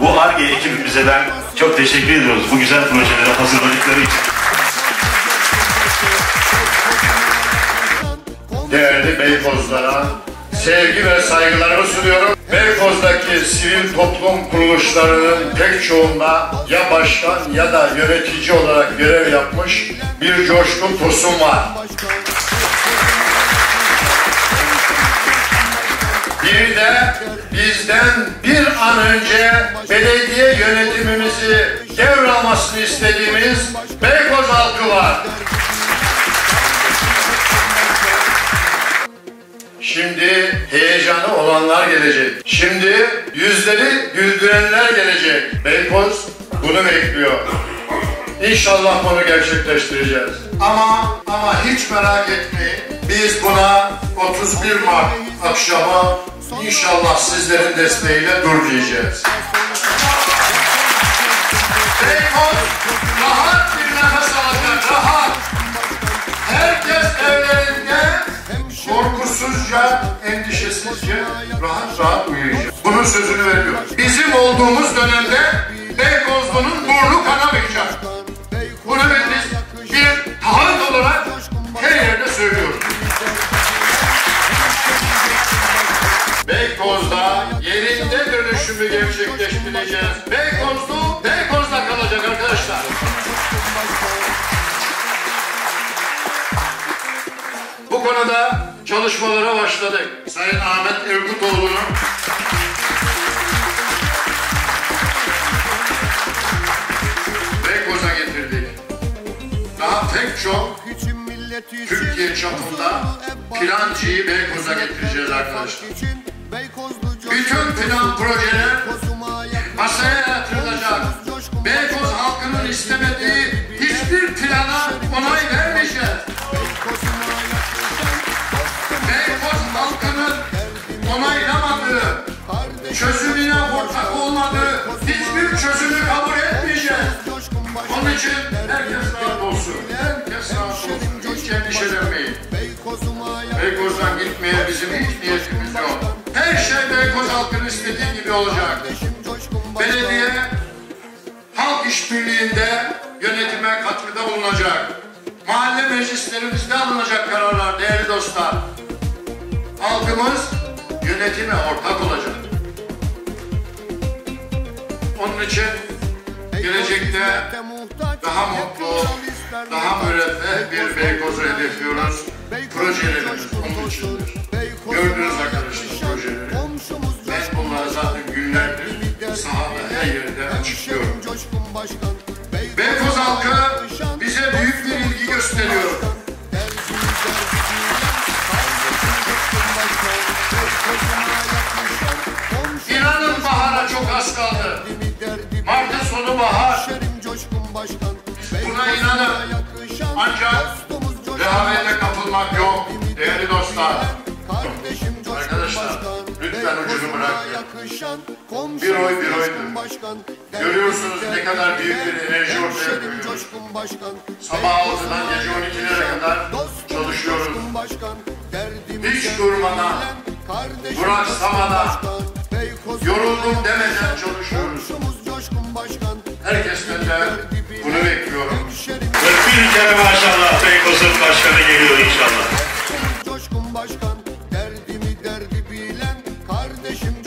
Bu ARGE ekibimize ben çok teşekkür ediyoruz bu güzel projelere hazırladıkları için. değerli Beykozlara sevgi ve saygılarımı sunuyorum. Beykoz'daki sivil toplum kuruluşlarının pek çoğunda ya başkan ya da yönetici olarak görev yapmış bir coşkun tosun var. Bir de bizden bir an önce belediye yönetimimizi devralmasını istediğimiz Beykoz halkı var. Şimdi heyecanı olanlar gelecek. Şimdi yüzleri güldürenler gelecek. Beykoz bunu bekliyor. İnşallah bunu gerçekleştireceğiz. Ama ama hiç merak etmeyin. Biz buna 31 Mart akşamı inşallah sizlerin desteğiyle dur diyeceğiz. Beykoz rahat bir nefes alacak, rahat. Herkes evlerinde korkusuzca, endişesizce, rahat rahat uyuyacak. Bunun sözünü veriyorum. Bizim olduğumuz dönemde Beykozlu'nun burnu kanamayacak. Dönüşümü gerçekleştireceğiz. Beykozlu Beykoz'da kalacak arkadaşlar. Bu konuda çalışmalara başladık. Sayın Ahmet Erkutoğlu'nun Beykoz'a getirdik. Daha pek çok Türkiye çapında plancıyı Beykoz'a getireceğiz arkadaşlar. Bütün plan projeler masaya yatırılacak. Beykoz halkının istemediği hiçbir plana onay vermeyeceğiz. Beykoz halkının onaylamadığı, çözümüne ortak olmadığı hiçbir çözümü kabul etmeyeceğiz. Onun için Halkının istediği gibi olacak. Belediye halk işbirliğinde yönetime katkıda bulunacak. Mahalle meclislerimizde alınacak kararlar değerli dostlar. Halkımız yönetime ortak olacak. Onun için gelecekte daha mutlu, daha müreffeh bir Beykoz'u hedefliyoruz. Projelerimiz onun içindir. Gördünüz arkadaşlar projeleri. Ben bunları zaten günlerdir sahada her yerde açıklıyorum. Beykoz halkı bize büyük bir ilgi gösteriyor. İnanın bahara çok az kaldı. Mart'ın sonu bahar. Buna inanın. Ancak rehavete kapılmak yok. Değerli dostlar. Bırakmayın. Bir oy bir oydur. Görüyorsunuz ne kadar büyük bir enerji ortaya koyuyoruz. Sabah 6'dan gece 12'lere kadar çalışıyoruz. Hiç durmadan, duraksamadan, yoruldum demeden çalışıyoruz. Herkesten de bunu bekliyorum. Ve bir kere maşallah Beykoz'un başkanı geliyor inşallah. Kardeşim Coşkun Başkan.